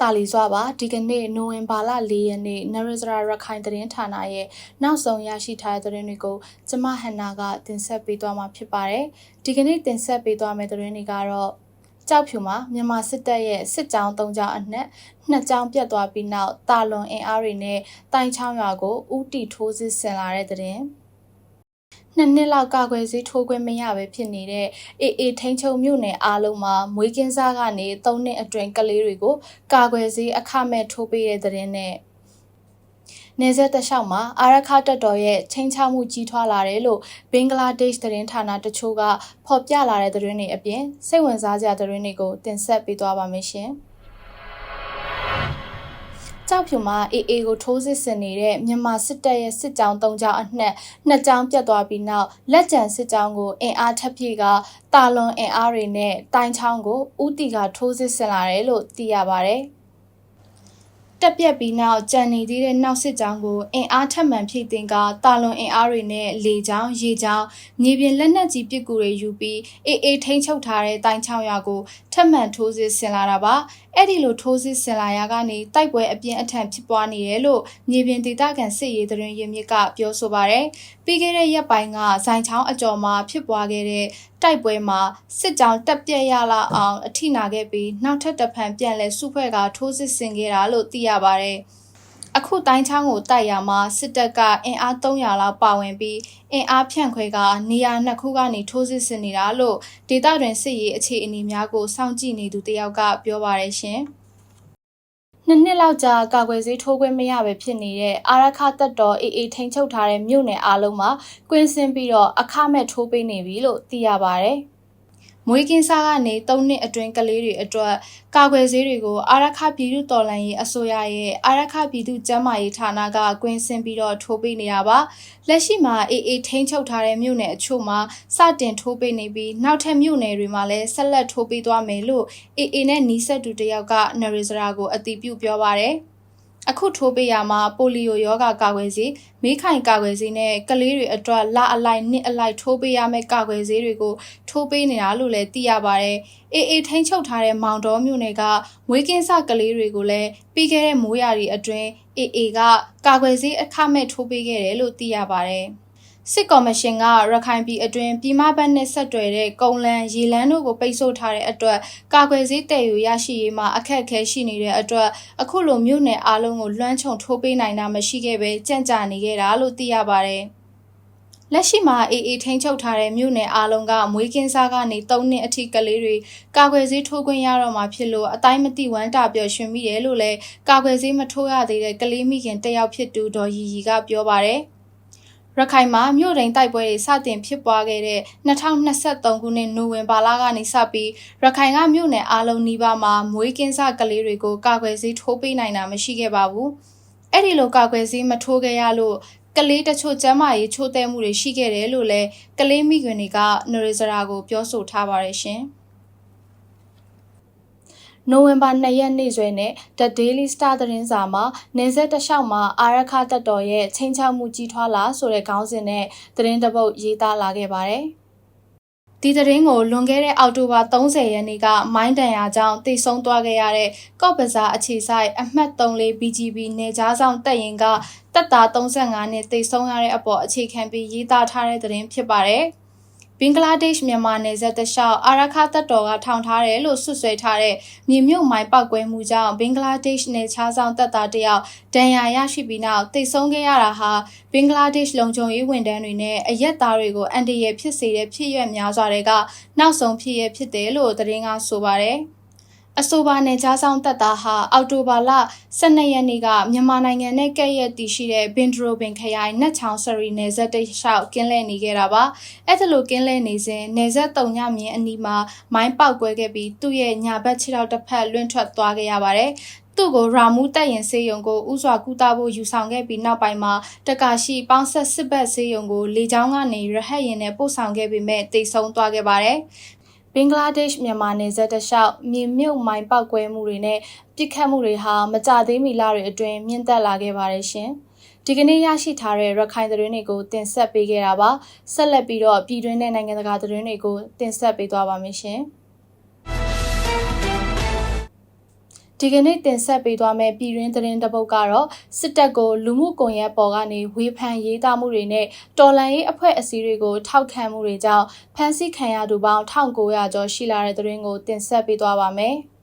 တာလီစွာပါဒီကနေ့နိုဝင်ဘာလ၄ရက်နေ့နရဇရာရခိုင်သတင်းဌာနရဲ့နောက်ဆုံးရရှိထားတဲ့သတင်းတွေကိုကျမဟန်နာကတင်ဆက်ပေးသွားမှာဖြစ်ပါတယ်ဒီကနေ့တင်ဆက်ပေးသွားမယ့်သတင်းတွေကတော့ကြောက်ဖြူမှာမြန်မာစစ်တပ်ရဲ့စစ်ကြောင်း၃ကြောင်းအနက်နှစ်ကြောင်းပြတ်သွားပြီးနောက်တာလွန်အင်အားတွေနဲ့တိုင်ချောင်းရွာကိုဥတီထိုးစစ်ဆင်လာတဲ့သတင်း နှစ်နှစ်လောက်ကာကွယ်ဆေးထိုးခွင့်မရပဲဖြစ်နေတဲ့အေအေထိန်ချုံမြို့နယ်အားလုံးမှာမွေးကင်းစားကနေ၃နှစ်အတွင်းကလေးတွေကိုကာကွယ်ဆေးအခမဲ့ထိုးပေးတဲ့သတင်းနဲ့နေဆက်တလျှောက်မှာအာရခတက်တော်ရဲ့ချင်းချမှုကြီးထွားလာတယ်လို့ဘင်္ဂလားဒေ့ရှ်သတင်းဌာနတချို့ကဖော်ပြလာတဲ့သတင်းတွေအပြင်စိတ်ဝင်စားစရာသတင်းတွေကိုတင်ဆက်ပေးသွားပါမယ်ရှင်။ ကြောက်ဖြူမှာအေအေကိုထိုးစစ်ဆင်နေတဲ့မြန်မာစစ်တပ်ရဲ့စစ်ကြောင်း၃ကြောင်းအနှက်နှစ်ကြောင်းပြတ်သွားပြီးနောက်လက်ကျန်စစ်ကြောင်းကိုအင်အားထပ်ဖြည့်ကတာလွန်အင်အားတွေနဲ့တိုင်ချောင်းကိုဥတီကထိုးစစ်ဆင်လာတယ်လို့သိရပါတယ်။ တက်ပြက်ပြီးနောက်ကြံနေသေးတဲ့နောက်စစ်ကြောင်းကိုအင်အားထပ်မံဖြည့်တင်ကတာလွန်အင်အားတွေနဲ့လေကြောင်းရေကြောင်းမြေပြင်လက်နက်ကြီးပစ်ကူတွေယူပြီးအေးအေးထိန်းချုပ်ထားတဲ့တိုင်ချောင်းရွာကိုထပ်မံထိုးစစ်ဆင်လာတာပါအဲ့ဒီလိုထိုးစစ်ဆင်လာရာကနေတိုက်ပွဲအပြင်းအထန်ဖြစ်ပွားနေတယ်လို့မြေပြင်ဒေသခံစစ်ရေးသတင်းရင်းမြစ်ကပြောဆိုပါရယ် ပြီးခဲ့တဲ့ရက်ပိုင်းကဇိုင်ချောင်းအကျော်မှာဖြစ်ပွားခဲ့တဲ့တိုက်ပွဲမှာစစ်ကြောင်းတက်ပြက်ရလာအောင်အထိနာခဲ့ပြီးနောက်ထပ်တစ်ဖန်ပြန်လဲစုဖွဲ့ကထိုးစစ်ဆင်ခဲ့တာလို့သိရပါတယ်အခုတိုင်းချောင်းကိုတိုက်ရမှာစစ်တပ်ကအင်အား300လောက်ပါဝင်ပြီးအင်အားဖြန့်ခွဲကနေရာနှစ်ခုကနေထိုးစစ်ဆင်နေတာလို့ဒေသတွင်စစ်ရေးအခြေအနေများကိုစောင့်ကြည့်နေသူတယောက်ကပြောပါရရှင်။ နှစ်နှစ်လောက်ကြာကာကွယ်ဆေးထိုးခွင့်မရပဲဖြစ်နေတဲ့အာရခတက်တော်အေအေထိန်ချုပ်ထားတဲ့မြို့နယ်အားလုံးမှာကွင်းစင်းပြီးတော့အခမဲ့ထိုးပေးနေပြီလို့သိရပါဗျ။ မွေးကင်းစားကနေ၃နှစ်အတွင်းကလေးတွေအတွက်ကာကွယ်ဆေးတွေကိုအာရခပြည်သူတော်လှန်ရေးအစိုးရရဲ့အာရခပြည်သူကျန်းမာရေးဌာနကကွင်းဆင်းပြီးတော့ထိုးပေးနေတာပါလက်ရှိမှာအေးအေးထိန်းချုပ်ထားတဲ့မြို့နယ်အချို့မှာစတင်ထိုးပေးနေပြီးနောက်ထပ်မြို့နယ်တွေမှာလည်းဆက်လက်ထိုးပေးသွားမယ်လို့အေးအေးနဲ့နီးစပ်သူတယောက်ကနရီစရာကိုအတည်ပြုပြောပါတယ် အခုထိုးပေးရမှာပိုလီယိုရောဂါကာကွယ်ဆေးမေးခိုင်ကာကွယ်ဆေးနဲ့ကလေးတွေအတွက်လအလိုက်နှစ်အလိုက်ထိုးပေးရမယ့်ကာကွယ်ဆေးတွေကိုထိုးပေးနေတာလို့လည်းသိရပါတယ်။အေးအေးထိန်းချုပ်ထားတဲ့မောင်တော်မြို့နယ်ကမွေးကင်းစကလေးတွေကိုလည်းပြီးခဲ့တဲ့မိုးရာသီအတွင်းအေးအေးကကာကွယ်ဆေးအခမဲ့ထိုးပေးခဲ့တယ်လို့သိရပါတယ်။ စစ်ကော်မရှင်ကရခိုင်ပြည်အတွင်းပြည်မဘက်နဲ့ဆက်တွယ်တဲ့ကုန်းလန်းရေလန်းတို့ကိုပိတ်ဆို့ထားတဲ့အတွက်ကာကွယ်ဆေးတည်ယူရရှိရေးမှာအခက်အခဲရှိနေတဲ့အတွက်အခုလိုမြို့နယ်အားလုံးကိုလွှမ်းခြုံထိုးပေးနိုင်တာမရှိခဲ့ပဲကြန့်ကြာနေခဲ့တာလို့သိရပါတယ်။လက်ရှိမှာအေးအေးထိန်းချုပ်ထားတဲ့မြို့နယ်အားလုံးကမွေးကင်းစားကနေ၃နှစ်အထိကလေးတွေကာကွယ်ဆေးထိုးခွင့်ရတော့မှာဖြစ်လို့အတိုင်းမတိဝမ်းတာပျော်ရွှင်မိတယ်လို့လည်းကာကွယ်ဆေးမထိုးရသေးတဲ့ကလေးမိခင်တယောက်ဖြစ်သူဒေါ်ရီရီကပြောပါတယ်။ ရခိုင်မှာမြို့ရင်းတိုက်ပွဲတွေစတင်ဖြစ်ပွားခဲ့တဲ့2023ခုနှစ်နိုဝင်ဘာလကနေစပြီးရခိုင်ကမြို့နယ်အားလုံးနီးပါးမှာမွေးကင်းစကလေးတွေကိုကာကွယ်ဆေးထိုးပေးနိုင်တာမရှိခဲ့ပါဘူး။အဲ့ဒီလိုကာကွယ်ဆေးမထိုးခဲ့ရလို့ကလေးတချို့ကျမ်းမာရေးချိုးတဲ့မှုတွေရှိခဲ့တယ်လို့လည်းကလေးမိခင်တွေကနော်ရီဇရာကိုပြောဆိုထားပါတယ်ရှင်။ နိုဝင်ဘာ2ရက်နေ့စွဲနဲ့ The Daily Star သတင်းစာမှာနေဆက်တလျှောက်မှာအာရခတပ်တော်ရဲ့ချင်းချောက်မှုကြီးထွားလာဆိုတဲ့ခေါင်းစဉ်နဲ့သတင်းတပုတ်ရေးသားလာခဲ့ပါတယ်။ဒီသတင်းကိုလွန်ခဲ့တဲ့အောက်တိုဘာ30ရက်နေ့ကမိုင်းတန်ရာကြောင့်တိတ်ဆုံးသွားခဲ့ရတဲ့ကော့ပဇာအခြေဆိုင်အမှတ်34 BGB နေကြားဆောင်တပ်ရင်ကတပ်သား35နှစ်တိတ်ဆုံးရတဲ့အပေါ်အခြေခံပြီးရေးသားထားတဲ့သတင်းဖြစ်ပါတယ်။ ဘင်္ဂလားဒေ့ရှ်မြန်မာနယ်စပ်တလျှောက်အာရခတပ်တော်ကထောင်ထားတယ်လို့ဆွဆွဲထားတဲ့မြေမြုပ်မိုင်းပောက်ကွဲမှုကြောင့်ဘင်္ဂလားဒေ့ရှ်နယ်ခြားဆောင်တပ်သားတယောက်ဒဏ်ရာရရှိပြီးနောက်တိတ်ဆုံးခဲ့ရတာဟာဘင်္ဂလားဒေ့ရှ်လုံခြုံရေးဝန်ထမ်းတွေနဲ့အရက်သားတွေကိုအန်တရယ်ဖြစ်စေတဲ့ဖြစ်ရွက်များစွာတွေကနောက်ဆုံးဖြစ်ရဖြစ်တယ်လို့သတင်းကဆိုပါတယ်။ အဆိုပါနယ်ခြားဆောင်တပ်သားဟာအောက်တိုဘာလ12ရက်နေ့ကမြန်မာနိုင်ငံနဲ့ကဲ့ရဲ့တည်ရှိတဲ့ဘင်ဒရိုဘင်ခရိုင်နတ်ချောင်းဆရီနယ်စပ်တိတ်လျှောက်ကင်းလဲနေခဲ့တာပါအဲ့ဒါလိုကင်းလဲနေစဉ်နယ်စပ်တုံညမြင်းအနီးမှာမိုင်းပေါက်ကွဲခဲ့ပြီးသူ့ရဲ့ညာဘက်ခြေထောက်တစ်ဖက်လွင့်ထွက်သွားခဲ့ရပါတယ်သူ့ကိုရာမူးတက်ရင်စေယုံကိုဥစွာကူတာဖို့ယူဆောင်ခဲ့ပြီးနောက်ပိုင်းမှာတကာရှိပေါင်းဆက်စစ်ဘက်စေယုံကိုလေကြောင်းကနေရဟတ်ရင်နဲ့ပို့ဆောင်ခဲ့ပေမဲ့တိတ်ဆုံးသွားခဲ့ပါတယ် ဘင်္ဂလားဒေ့ရှ်မြန်မာနယ်စပ်တလျှောက်မြေမြုပ်မိုင်းပောက်ကွဲမှုတွေနဲ့ပြစ်ခတ်မှုတွေဟာမကြသေးမီလတွေအတွင်းမြင့်တက်လာခဲ့ပါတယ်ရှင်။ဒီကနေ့ရရှိထားတဲ့ရခိုင်သတင်းတွေကိုတင်ဆက်ပေးခဲ့တာပါ။ဆက်လက်ပြီးတော့ပြည်တွင်းနဲ့နိုင်ငံတကာသတင်းတွေကိုတင်ဆက်ပေးသွားပါမယ်ရှင်။ ဒီကနေ့တင်ဆက်ပေးသွားမယ့်ပြည်တွင်းသတင်းတစ်ပုဒ်ကတော့စစ်တပ်ကိုလူမှုကွန်ရက်ပေါ်ကနေဝေဖန်ရေးသားမှုတွေနဲ့တော်လှန်ရေးအဖွဲ့အစည်းတွေကိုထောက်ခံမှုတွေကြောင့်ဖမ်းဆီးခံရသူပေါင်း1900ကျော်ရှိလာတဲ့သတင်းကိုတင်ဆက်ပေးသွားပါမယ်။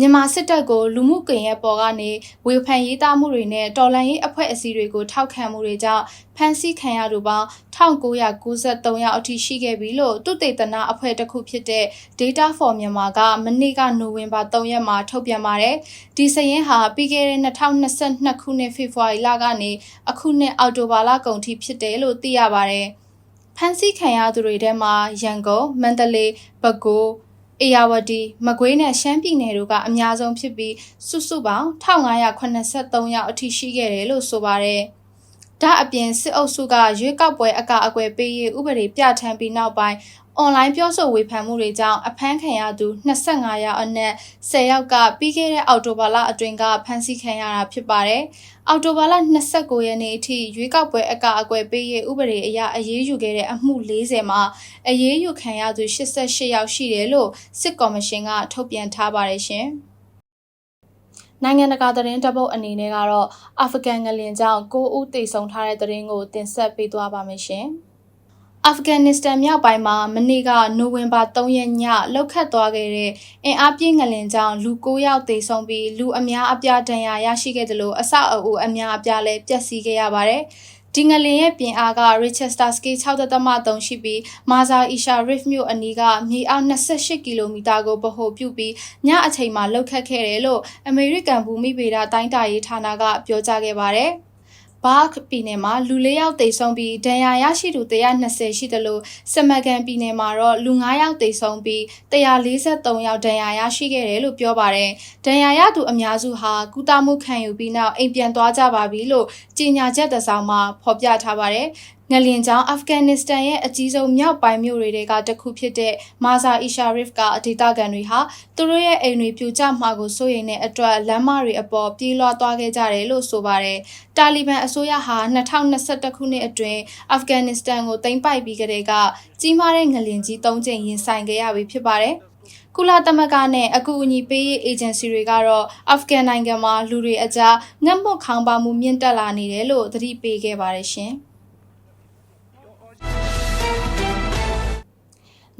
မြန်မာစစ်တပ်ကိုလူမှုကွန်ရက်ပေါ်ကနေဝေဖန်ရေးသားမှုတွေနဲ့တော်လှန်ရေးအဖွဲ့အစည်းတွေကိုထောက်ခံမှုတွေကြောင့်ဖမ်းဆီးခံရသူပေါင်း1993ယောက်အထိရှိခဲ့ပြီလို့တုတေသနအဖွဲ့တစ်ခုဖြစ်တဲ့ Data for Myanmar ကမနေ့ကနိုဝင်ဘာ3ရက်မှာထုတ်ပြန်ပါတယ်။ဒီစာရင်းဟာပြီးခဲ့တဲ့2022ခုနှစ်ဖေဖော်ဝါရီလကနေအခုနှစ်အောက်တိုဘာလကုန်ထိဖြစ်တယ်လို့သိရပါတယ်။ဖမ်းဆီးခံရသူတွေထဲမှာရန်ကုန်၊မန္တလေး၊ပဲခူး အေယာဝတီမကွေးနဲ့ရှမ်းပြည်နယ်တို့ကအများဆုံးဖြစ်ပြီးစုစုပေါင်း1583ယောက်အထိရှိခဲ့တယ်လို့ဆိုပါတယ်။ ဒါအပြင်စစ်အုပ်စုကရွေးကောက်ပွဲအကအကွယ်ပေးရေးဥပဒေပြဋ္ဌာန်းပြီးနောက်ပိုင်းအွန်လိုင်းပြောဆိုဝေဖန်မှုတွေကြောင့်အဖမ်းခံရသူ25ယောက်အနက်10ယောက်ကပြီးခဲ့တဲ့အောက်တိုဘာလအတွင်းကဖမ်းဆီးခံရတာဖြစ်ပါတယ်။အောက်တိုဘာလ29ရက်နေ့အထိရွေးကောက်ပွဲအကအကွယ်ပေးရေးဥပဒေအရအရေးယူခဲ့တဲ့အမှု40မှာအရေးယူခံရသူ88ယောက်ရှိတယ်လို့စစ်ကော်မရှင်ကထုတ်ပြန်ထားပါတယ်ရှင်။ နိုင်ငံတကာသတင်းတပုတ်အနေနဲ့ကတော့အာဖဂန်ငလင်ကြောင့်9ဦးသေဆုံးထားတဲ့သတင်းကိုတင်ဆက်ပေးသွားပါမယ်ရှင်။အာဖဂန်နစ္စတန်မြောက်ပိုင်းမှာမနေ့ကနိုဝင်ဘာ3ရက်ညလောက်ခတ်သွားခဲ့တဲ့အင်အားပြင်းငလင်ကြောင့်လူ9ယောက်သေဆုံးပြီးလူအများအပြားဒဏ်ရာရရှိခဲ့တယ်လို့အဆောက်အအုံအများအပြားလည်းပျက်စီးခဲ့ရပါတယ်။ ဒီငလင်ရဲ့ပြင်အားက Richester scale 6.3ရှိပြီးမာဇာအီရှာရစ်မြို့အနီးကမြေအောက်28ကီလိုမီတာကိုဗဟိုပြုပြီးညအချိန်မှာလှုပ်ခတ်ခဲ့တယ်လို့အမေရိကန်ဘူမိဗေဒတိုင်းတာရေးဌာနကပြောကြားခဲ့ပါတယ်။ ဘာ့ပြည်နယ်မှာလူ၄ယောက်သေဆုံးပြီးဒဏ်ရာရရှိသူ120ရှိတယ်လို့စမကန်ပြည်နယ်မှာတော့လူ9ယောက်သေဆုံးပြီး143ယောက်ဒဏ်ရာရရှိခဲ့တယ်လို့ပြောပါတယ်။ဒဏ်ရာရသူအများစုဟာကုသမှုခံယူပြီးနောက်အိမ်ပြန်သွားကြပါပြီလို့ကြေညာချက်တစ်စောင်မှာဖော်ပြထားပါတယ် ငလင်ကြောင့်အာဖဂန်နစ္စတန်ရဲ့အကြီးဆုံးမြောက်ပိုင်းမြို့တွေကတခုဖြစ်တဲ့မာဇာအီရှာရစ်ကဒေသခံတွေဟာသူတို့ရဲ့အိမ်တွေပြိုကျမှာကိုစိုးရိမ်တဲ့အတွက်လမ်းမတွေအပေါ်ပြေးလွှားသွားခဲ့ကြတယ်လို့ဆိုပါတယ်။တာလီဘန်အစိုးရဟာ2021ခုနှစ်အတွင်းအာဖဂန်နစ္စတန်ကိုသိမ်းပိုက်ပြီးကြတဲ့ကကြီးမားတဲ့ငလင်ကြီး၃ကြိမ်ရင်ဆိုင်ခဲ့ရပြီဖြစ်ပါတယ်။ကုလသမဂ္ဂနဲ့အကူအညီပေးရေးအေဂျင်စီတွေကတော့အာဖဂန်နိုင်ငံမှာလူတွေအကြားငတ်မွတ်ခေါင်းပါမှုမြင့်တက်လာနေတယ်လို့သတိပေးခဲ့ပါတယ်ရှင်။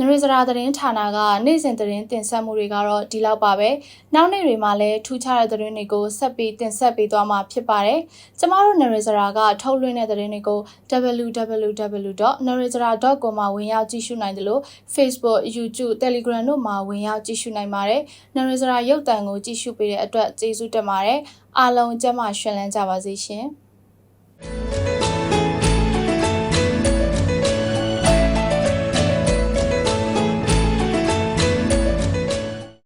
နရိစရာသတင်းဌာနကနေ့စဉ်သတင်းတင်ဆက်မှုတွေကတော့ဒီလောက်ပါပဲ။နောက်နေ့တွေမှာလည်းထူးခြားတဲ့သတင်းတွေကိုဆက်ပြီးတင်ဆက်ပေးသွားမှာဖြစ်ပါတယ်။ကျမတို့နရိစရာကထုတ်လွှင့်တဲ့သတင်းတွေကို www.narizara.com မှာဝင်ရောက်ကြည့်ရှုနိုင်တယ်လို့ Facebook, YouTube, Telegram တို့မှာဝင်ရောက်ကြည့်ရှုနိုင်ပါတယ်။နရိစရာရုပ်သံကိုကြည့်ရှုပေးတဲ့အတွက်ကျေးဇူးတင်ပါတယ်။အားလုံးကျမရှင်လန်းကြပါစေရှင်။